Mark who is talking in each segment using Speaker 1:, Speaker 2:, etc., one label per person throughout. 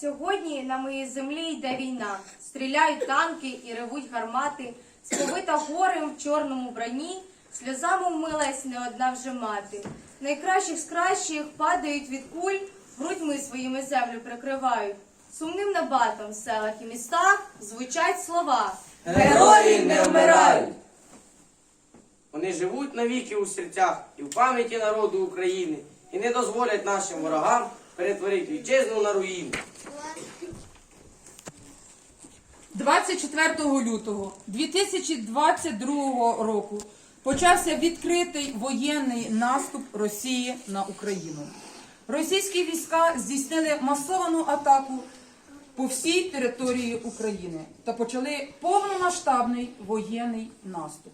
Speaker 1: Сьогодні на моїй землі йде війна. Стріляють танки і ревуть гармати. Сповита горем в чорному броні, сльозами вмилась не одна вже мати. Найкращих з кращих падають від куль, грудьми своїми землю прикривають. Сумним набатом в селах і містах звучать слова.
Speaker 2: Герої не вмирають!
Speaker 3: Вони живуть навіки у серцях і в пам'яті народу України і не дозволять нашим ворогам перетворити вітчизну на руїну.
Speaker 4: 24 лютого 2022 року почався відкритий воєнний наступ Росії на Україну. Російські війська здійснили масовану атаку по всій території України та почали повномасштабний воєнний наступ.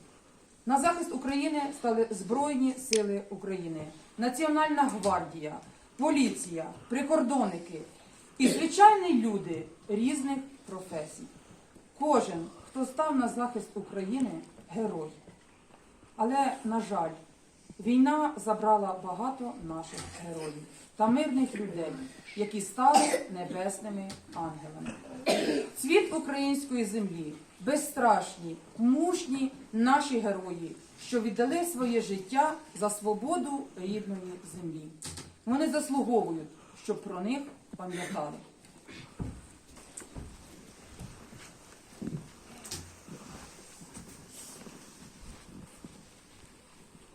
Speaker 4: На захист України стали Збройні Сили України, Національна гвардія, поліція, прикордонники і звичайні люди різних професій. Кожен, хто став на захист України, герой. Але, на жаль, війна забрала багато наших героїв та мирних людей, які стали небесними ангелами. Цвіт української землі, безстрашні, мужні наші герої, що віддали своє життя за свободу рідної землі. Вони заслуговують, щоб про них пам'ятали.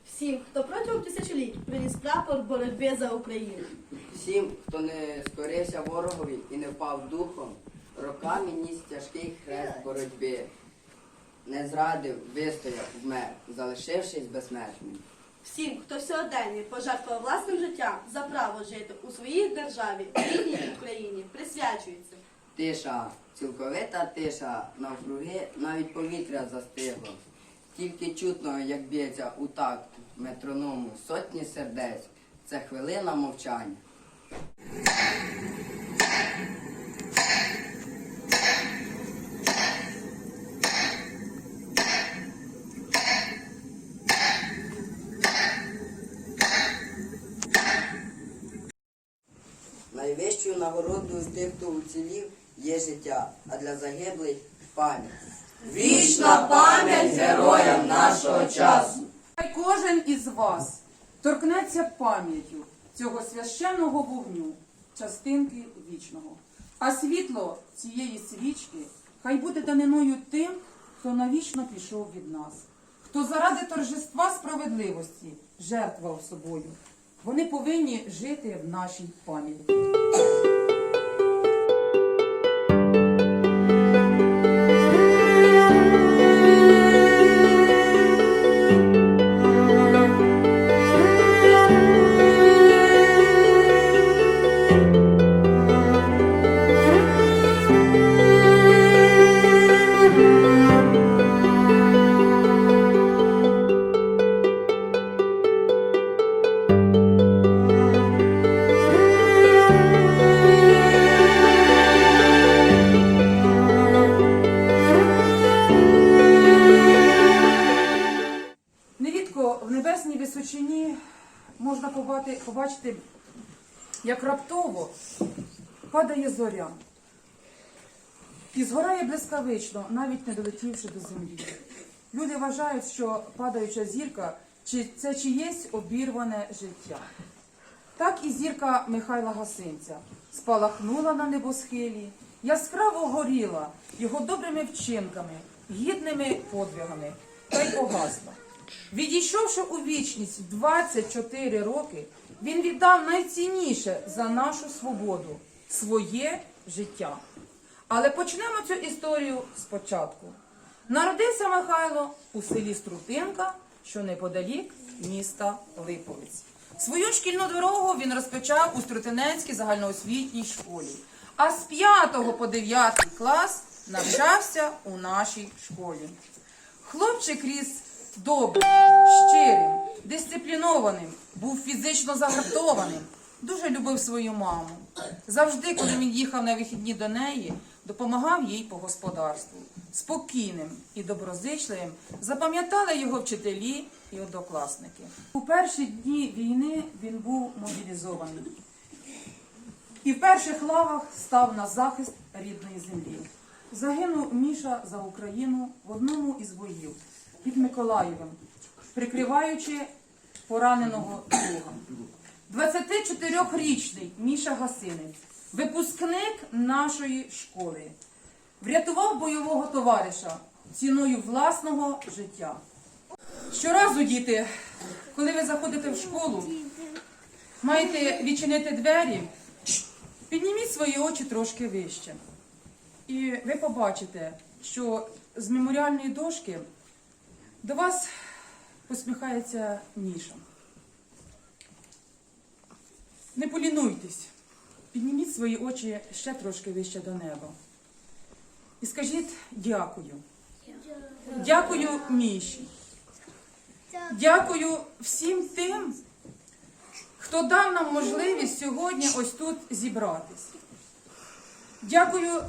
Speaker 5: Всім, хто протягом тисячоліть приніс прапор боротьби за Україну.
Speaker 2: Всім, хто не скорився ворогові і не впав духом, роками ніс тяжкий хрест боротьби. Не зрадив, вистояв, вмер, залишившись безсмертним.
Speaker 5: Всім, хто сьогодення пожертвував власним життям за право жити у своїй державі, рідній Україні, присвячується.
Speaker 2: Тиша, цілковита тиша, навкруги навіть повітря застигло. Тільки чутно, як б'ється у такт метроному сотні сердець. Це хвилина мовчання. Нагородою тих, хто уцілів, є життя, а для загиблих пам'ять.
Speaker 3: Вічна пам'ять героям нашого часу!
Speaker 4: Хай кожен із вас торкнеться пам'яттю цього священного вогню, частинки вічного. А світло цієї свічки хай буде даниною тим, хто навічно пішов від нас, хто заради торжества справедливості жертвував собою. Вони повинні жити в нашій пам'яті. В небесній височині можна побачити, як раптово падає зоря і згорає блискавично, навіть не долетівши до землі. Люди вважають, що падаюча зірка чи це чиєсь обірване життя. Так і зірка Михайла Гасинця спалахнула на небосхилі, яскраво горіла його добрими вчинками, гідними подвигами, та й погасла. Відійшовши у вічність 24 роки, він віддав найцінніше за нашу свободу своє життя. Але почнемо цю історію спочатку. Народився Михайло у селі Струтинка, що неподалік міста Липовець. Свою шкільну дорогу він розпочав у Струтинецькій загальноосвітній школі. А з 5 по 9 клас навчався у нашій школі. Хлопчик ріс добрим, щирим, дисциплінованим, був фізично загартованим, дуже любив свою маму. Завжди, коли він їхав на вихідні до неї, допомагав їй по господарству. Спокійним і доброзичливим запам'ятали його вчителі і однокласники. У перші дні війни він був мобілізований. і в перших лавах став на захист рідної землі. Загинув Міша за Україну в одному із боїв під Миколаєвом, прикриваючи пораненого друга. 24-річний Міша Гасинець, випускник нашої школи, врятував бойового товариша ціною власного життя. Щоразу, діти, коли ви заходите в школу, маєте відчинити двері, підніміть свої очі трошки вище. І ви побачите, що з меморіальної дошки до вас посміхається Міша. Не полінуйтесь, підніміть свої очі ще трошки вище до неба. І скажіть дякую. Дякую Міші. Дякую всім тим, хто дав нам можливість сьогодні ось тут зібратись. Дякую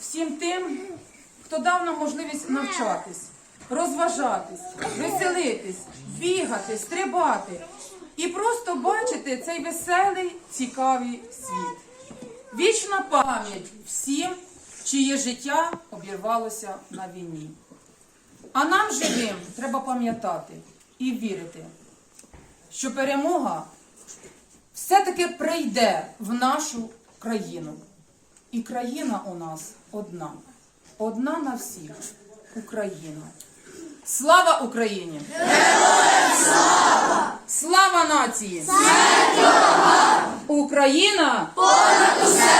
Speaker 4: всім тим, хто дав нам можливість навчатись, розважатись, веселитись, бігати, стрибати і просто бачити цей веселий, цікавий світ. Вічна пам'ять всім, чиє життя обірвалося на війні. А нам живим треба пам'ятати і вірити, що перемога все-таки прийде в нашу країну. І країна у нас одна. Одна на всіх Україна. Слава Україні! слава! Слава нації! Україна! Понад усе!